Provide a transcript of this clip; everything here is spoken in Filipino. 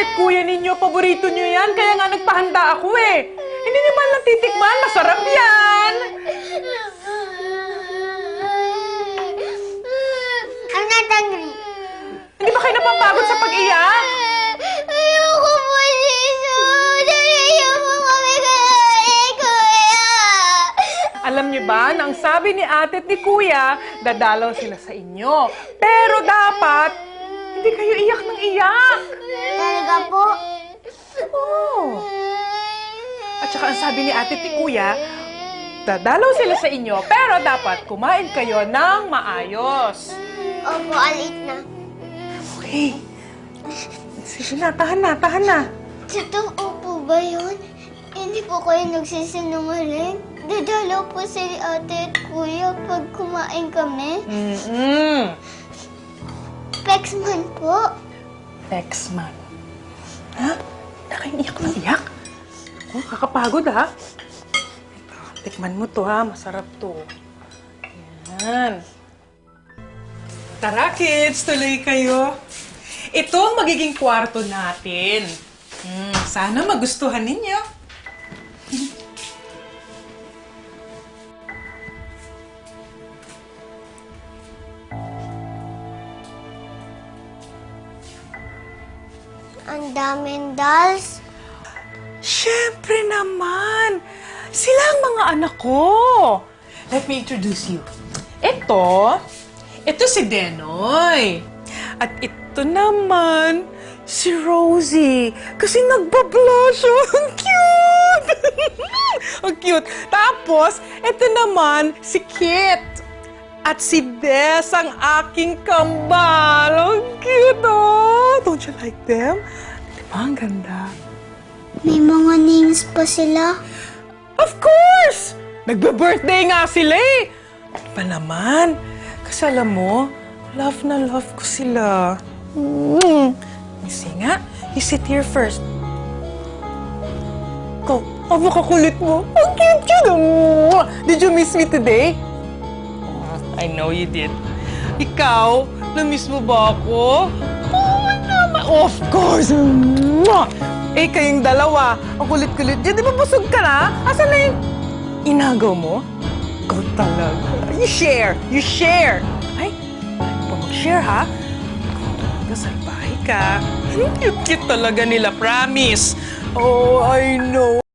at kuya ninyo. Paborito nyo yan. Kaya nga nagpahanda ako eh. Hindi nyo man lang titikman. Masarap yan. I'm not hungry. Hindi ba kayo napapagod sa pag-iyak? Ayoko po dito. Nariyan mo kami kay Kuya. Alam niyo ba, na ang sabi ni ate at ni kuya, dadalaw sila sa inyo. Pero dapat, hindi kayo iyak ng iyak. Talaga po? Oo. At saka ang sabi ni ate at ni kuya, dadalaw sila sa inyo, pero dapat kumain kayo ng maayos. Opo, alit na. Okay. Sige na, tahan na, tahan na. Totoo po ba yun? Hindi po kayo nagsisinungaling? Dadalaw po si ate at kuya pag kumain kami? Mm-mm. Pexman po. Pexman. Ha? Nakaiyak ng iyak? Oh, kakapagod ha? Ito, tikman mo to ha. Masarap to. Yan. Tara kids, tuloy kayo. Ito ang magiging kwarto natin. Hmm, sana magustuhan ninyo. Ang daming dolls. Siyempre naman! Sila ang mga anak ko! Let me introduce you. Ito, ito si Denoy. At ito naman, si Rosie. Kasi nagbablush. Ang cute! ang cute. Tapos, ito naman, si Kit. At si Des, ang aking kambal. Ang cute, oh! Don't you like them? Di ba ang ganda? May mga names pa sila. Of course! Nagbe-birthday nga sila eh! Ano pa naman? Kasi alam mo, love na love ko sila. Mm. Missy nga, you sit here first. Ikaw, ang makakulit mo. Ang cute-cute. Mwah! Did you miss me today? I know you did. Ikaw, na-miss mo ba ako? Oo naman. Of course! Mwah! Eh, kayong dalawa, ang kulit-kulit dyan. Di ba busog ka na? Asan na yung inagaw mo? Ikaw talaga. You share! You share! Ay, pa mag-share, ha? Ikaw talaga, salbahe ka. Cute-cute talaga nila, promise. Oh, I know.